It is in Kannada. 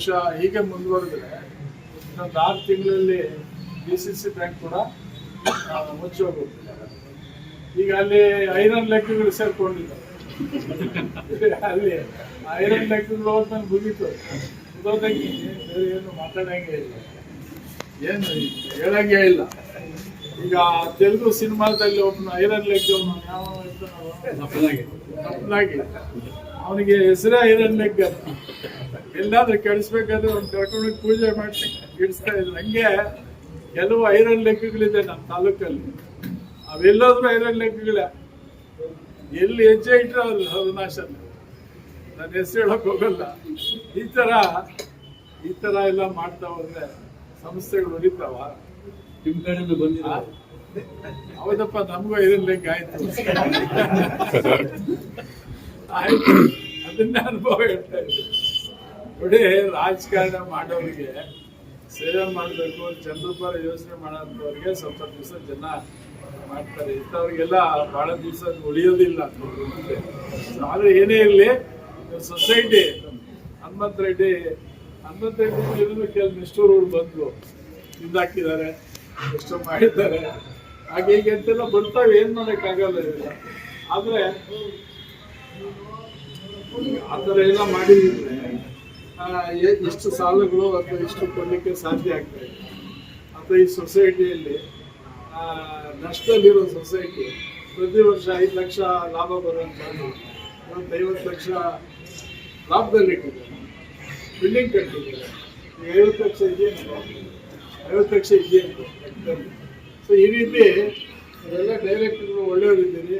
ವರ್ಷ ಹೀಗೆ ಮುಂದುವರೆದ್ರೆ ಇನ್ನೊಂದು ಆರು ತಿಂಗಳಲ್ಲಿ ಡಿ ಸಿ ಸಿ ಬ್ಯಾಂಕ್ ಕೂಡ ಮುಚ್ಚಿ ಹೋಗುತ್ತೆ. ಈಗ ಅಲ್ಲಿ ಐರನ್ ಲೆಕ್ಕಗಳು ಸೇರ್ಕೊಂಡಿದ್ದಾರೆ ಅಲ್ಲಿ ಐರನ್ ಲೆಕ್ಕಗಳು ಹೋದ್ಮೇಲೆ ಮುಗೀತು. ಮುಗೋದಂಗೆ ಬೇರೆ ಏನು ಮಾತಾಡಂಗೆ ಇಲ್ಲ. ಏನು ಹೇಳಂಗೆ ಇಲ್ಲ. ಈಗ ತೆಲುಗು ಸಿನಿಮಾದಲ್ಲಿ ಒಬ್ಬ ಐರನ್ ಲೆಗ್ ಯಾವ ತಪ್ಪಲಾಗಿ ಅವನಿಗೆ ಹೆಸರೇ ಐರನ್ ಲೆಗ್ ಅಂತ ಎಲ್ಲಾದ್ರೂ ಕೆಡಿಸ್ಬೇಕಾದ್ರೆ ಒಂದು ಕರ್ಕೊಂಡು ಪೂಜೆ ಮಾಡಿ ಇಡಿಸ್ತಾ ಇದ್ರು. ಹಂಗೆ ಕೆಲವು ಐರನ್ ಲೆಕ್ಕಗಳಿದೆ ನಮ್ಮ ತಾಲೂಕಲ್ಲಿ. ಅವೆಲ್ಲಾದ್ರೂ ಐರನ್ ಲೆಕ್ಕಗಳೇ. ಎಲ್ಲಿ ಹೆಜ್ಜೆ ಇಟ್ಟರೆ ಅದು ಸರ್ವನಾಶ ನಾನು ಹೆಸರು ಹೇಳಕ್ ಹೋಗಲ್ಲ. ಈ ತರ ಈ ತರ ಎಲ್ಲ ಮಾಡ್ತಾ ಹೋದ್ರೆ ಸಂಸ್ಥೆಗಳು ಉಳಿತಾವ. ನಿಮ್ ಕಡೆಯಿಂದ ಬಂದಿಲ್ಲ. ಹೌದಪ್ಪ ನಮಗೂ ಐರನ್ ಲೆಕ್ಕ ಆಯ್ತು. ಆಯ್ತು. ಅದನ್ನ ಅನುಭವ ಹೇಳ್ತಾ ಇದ್ದೀನಿ. ನೋಡಿ ರಾಜಕಾರಣ ಮಾಡೋರಿಗೆ ಸೇವೆ ಮಾಡಬೇಕು ಚಂದ್ರಪರ ಯೋಚನೆ ಮಾಡೋಂಥವ್ರಿಗೆ ಸ್ವಲ್ಪ ದಿವಸ ಜನ ಮಾಡ್ತಾರೆ. ಇಂಥವ್ರಿಗೆಲ್ಲ ಬಹಳ ದಿವಸ ಉಳಿಯೋದಿಲ್ಲ. ಆದರೆ ಏನೇ ಇರಲಿ ಸೊಸೈಟಿ ಹನುಮಂತ ರೆಡ್ಡಿ ಹನುಮಂತ ರೆಡ್ಡಿ ಕೆಲವು ಅವರು ಬಂದು ಹಿಂದಾಕಿದ್ದಾರೆ, ಎಷ್ಟೋ ಮಾಡಿದ್ದಾರೆ. ಹಾಗೆ ಹೀಗೆ ಅಂತೆಲ್ಲ ಬರ್ತಾವೆ, ಏನ್ ಮಾಡೋಕ್ಕಾಗಲ್ಲ ಇಲ್ಲ ಆದರೆ, ಆ ಥರ ಎಲ್ಲ ಎ- ಎಷ್ಟು ಸಾಲಗಳು ಅಥವಾ ಎಷ್ಟು ಕೊಡಲಿಕ್ಕೆ ಸಾಧ್ಯ ಆಗ್ತದೆ? ಅಥವಾ ಈ ಸೊಸೈಟಿಯಲ್ಲಿ ನಷ್ಟದಲ್ಲಿರೋ ಸೊಸೈಟಿ ಪ್ರತಿ ವರ್ಷ ಐದು ಲಕ್ಷ ಲಾಭ ಬರುವಂಥದ್ದು ಒಂದು ಐವತ್ತು ಲಕ್ಷ ಲಾಭದಲ್ಲಿ ಇಟ್ಟಿದ್ದಾರೆ. ಬಿಲ್ಡಿಂಗ್ ಕಟ್ಟಿದ್ದಾರೆ. ಈಗ ಐವತ್ತು ಲಕ್ಷ ಇದೆಯಂತ. ಐವತ್ತು ಲಕ್ಷ ಇದೆಯಂತ. ಸೊ ಈ ರೀತಿ ಅದೆಲ್ಲ ಡೈರೆಕ್ಟ್ ಒಳ್ಳೆಯವರಿದ್ದೀರಿ.